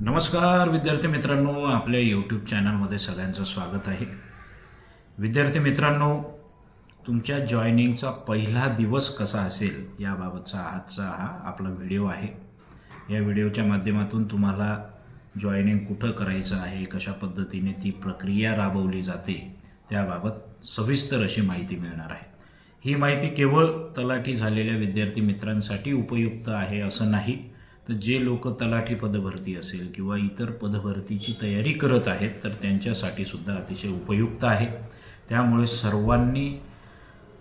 नमस्कार विद्यार्थी मित्रांनो आपल्या यूट्यूब चॅनलमध्ये सगळ्यांचं स्वागत आहे. विद्यार्थी मित्रांनो तुमच्या जॉईनिंगचा पहिला दिवस कसा असेल याबाबतचा आजचा हा आपला व्हिडिओ आहे. या व्हिडिओच्या माध्यमातून तुम्हाला जॉईनिंग कुठं करायचं आहे कशा पद्धतीने ती प्रक्रिया राबवली जाते त्याबाबत सविस्तर अशी माहिती मिळणार आहे. ही माहिती केवळ तलाठी झालेल्या विद्यार्थी मित्रांसाठी उपयुक्त आहे असं नाही. तर जे लोक तलाठी पदभरती असेल किंवा इतर पदभरतीची तयारी करत आहेत तर त्यांच्यासाठी सुद्धा अतिशय उपयुक्त आहे. त्यामुळे सर्वांनी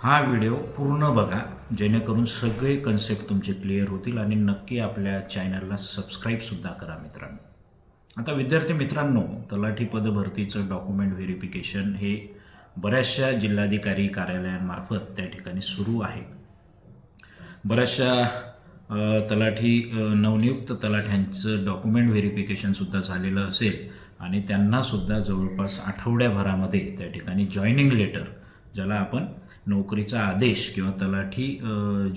हा व्हिडिओ पूर्ण बघा जेणेकरून सगळे कन्सेप्ट तुमचे क्लिअर होतील आणि नक्की आपल्या चॅनलला सबस्क्राईबसुद्धा करा मित्रांनो. आता विद्यार्थी मित्रांनो तलाठी पदभरतीचं डॉक्युमेंट व्हेरिफिकेशन हे बऱ्याचशा जिल्हाधिकारी कार्यालयांमार्फत त्या ठिकाणी सुरू आहे. बऱ्याचशा तलाठी नवनियुक्त तलाठ्यांचं डॉक्युमेंट व्हेरिफिकेशनसुद्धा झालेलं असेल. आणि त्यांनासुद्धा जवळपास आठवड्याभरामध्ये त्या ठिकाणी जॉईनिंग लेटर ज्याला आपण नोकरीचा आदेश किंवा तलाठी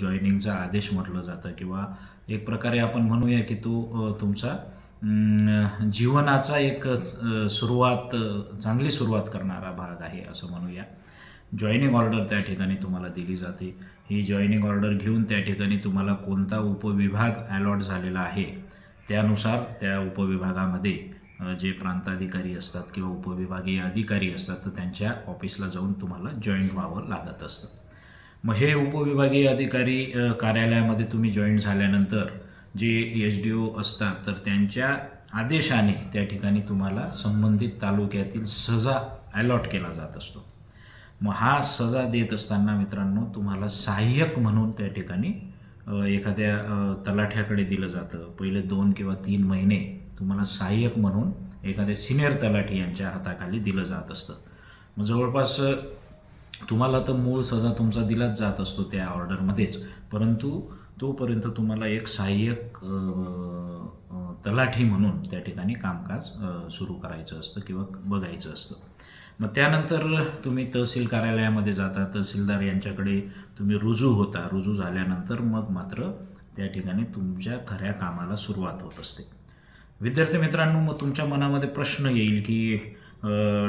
जॉईनिंगचा आदेश म्हटलं जातं. किंवा एक प्रकारे आपण म्हणूया की तो तुमचा जीवनाचा एक सुरुवात चांगली सुरुवात करणारा भाग आहे असं म्हणूया. जॉईनिंग ऑर्डर त्या ठिकाणी तुम्हाला दिली जाते. ही जॉईनिंग ऑर्डर घेऊन त्या ठिकाणी तुम्हाला कोणता उपविभाग अलॉट झालेला आहे त्यानुसार त्या उपविभागामध्ये जे प्रांताधिकारी असतात किंवा उपविभागीय अधिकारी असतात तर त्यांच्या ऑफिसला जाऊन तुम्हाला जॉईंट व्हावं लागत असतं. मग हे उपविभागीय अधिकारी कार्यालयामध्ये तुम्ही जॉईन झाल्यानंतर जे एच डी ओ असतात तर त्यांच्या आदेशाने त्या ठिकाणी तुम्हाला संबंधित तालुक्यातील सजा अलॉट केला जात असतो. मग हा सजा देत असताना मित्रांनो तुम्हाला सहाय्यक म्हणून त्या ठिकाणी एखाद्या तलाठ्याकडे दिलं जातं. पहिले दोन किंवा तीन महिने तुम्हाला सहाय्यक म्हणून एखाद्या सिनियर तलाठी यांच्या हाताखाली दिलं जात असतं. मग जवळपास तुम्हाला तर मूळ सजा तुमचा दिलाच जात असतो त्या ऑर्डरमध्येच. परंतु तोपर्यंत तुम्हाला एक सहाय्यक तलाठी म्हणून त्या ठिकाणी कामकाज सुरू करायचं असतं किंवा बघायचं असतं. मग त्यानंतर तुम्ही तहसील कार्यालयामध्ये जाता तहसीलदार यांच्याकडे तुम्ही रुजू होता. रुजू झाल्यानंतर मग मात्र त्या ठिकाणी तुमच्या खऱ्या कामाला सुरुवात होत असते. विद्यार्थी मित्रांनो मग तुमच्या मनामध्ये प्रश्न येईल की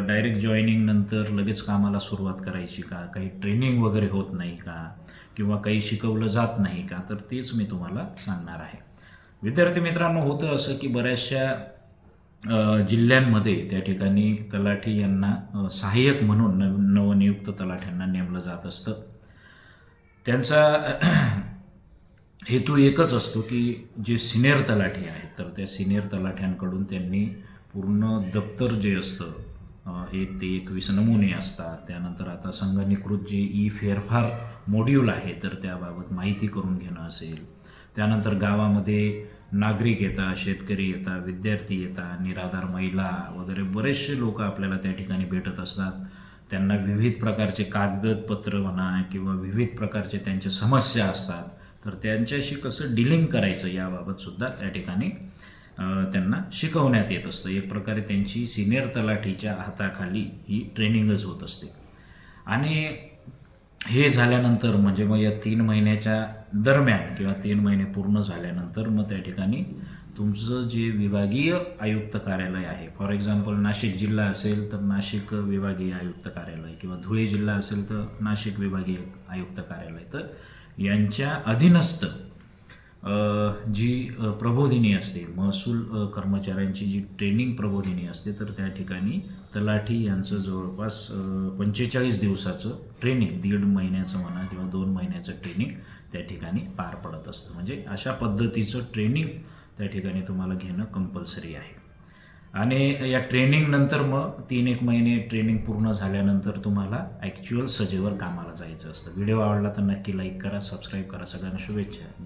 डायरेक्ट जॉईनिंग नंतर लगेच कामाला सुरुवात करायची का? काही ट्रेनिंग वगैरे होत नाही का? किंवा काही शिकवलं जात नाही का? तर तेच मी तुम्हाला सांगणार आहे. विद्यार्थी मित्रांनो होतं असं की बऱ्याचशा जिल्ह्यांमध्ये त्या ठिकाणी तलाठी यांना सहाय्यक म्हणून नव नवनियुक्त तलाठ्यांना नेमलं जात असतं. त्यांचा हेतू एकच असतो की जे सिनियर तलाठी आहेत तर त्या सिनियर तलाठ्यांकडून त्यांनी पूर्ण दप्तर जे असतं एक ते एकवीस नमुने असतात. त्यानंतर आता संगणीकृत जे ई फेरफार मॉड्यूल आहे तर त्याबाबत माहिती करून घेणं असेल. त्यानंतर गावामध्ये नागरिक येतात शेतकरी येतात विद्यार्थी येतात निराधार महिला वगैरे बरेचसे लोक आपल्याला त्या ठिकाणी भेटत असतात. त्यांना विविध प्रकारचे कागदपत्र म्हणा किंवा विविध प्रकारचे त्यांच्या समस्या असतात. तर त्यांच्याशी कसं डिलिंग करायचं याबाबत सुद्धा त्या ठिकाणी त्यांना शिकवण्यात येत असतं. एक प्रकारे त्यांची सिनियर तलाठीच्या हाताखाली ही ट्रेनिंगच होत असते. आणि हे झाल्यानंतर म्हणजे मग या तीन महिन्याच्या दरम्यान किंवा तीन महिने पूर्ण झाल्यानंतर मग त्या ठिकाणी तुमचं जे विभागीय आयुक्त कार्यालय आहे फॉर एक्झाम्पल नाशिक जिल्हा असेल तर नाशिक विभागीय आयुक्त कार्यालय किंवा धुळे जिल्हा असेल तर नाशिक विभागीय आयुक्त कार्यालय. तर यांच्या अधीनस्थ जी प्रबोधिनी असते महसूल कर्मचाऱ्यांची जी ट्रेनिंग प्रबोधिनी असते तर त्या ठिकाणी तलाठी यांचं जवळपास पंचेचाळीस दिवसाचं ट्रेनिंग दीड महिन्याचं म्हणा किंवा दोन महिन्याचं ट्रेनिंग त्या ठिकाणी पार पडत असतं. म्हणजे अशा पद्धतीचं ट्रेनिंग त्या ठिकाणी तुम्हाला घेणं कंपल्सरी आहे. आणि या ट्रेनिंग नंतर मग तीन एक महिने ट्रेनिंग पूर्ण झाल्यानंतर तुम्हाला ॲक्च्युअल सजेवर कामाला जायचं असतं. व्हिडिओ आवडला तर नक्की लाईक करा सबस्क्राईब करा. सगळ्यांना शुभेच्छा.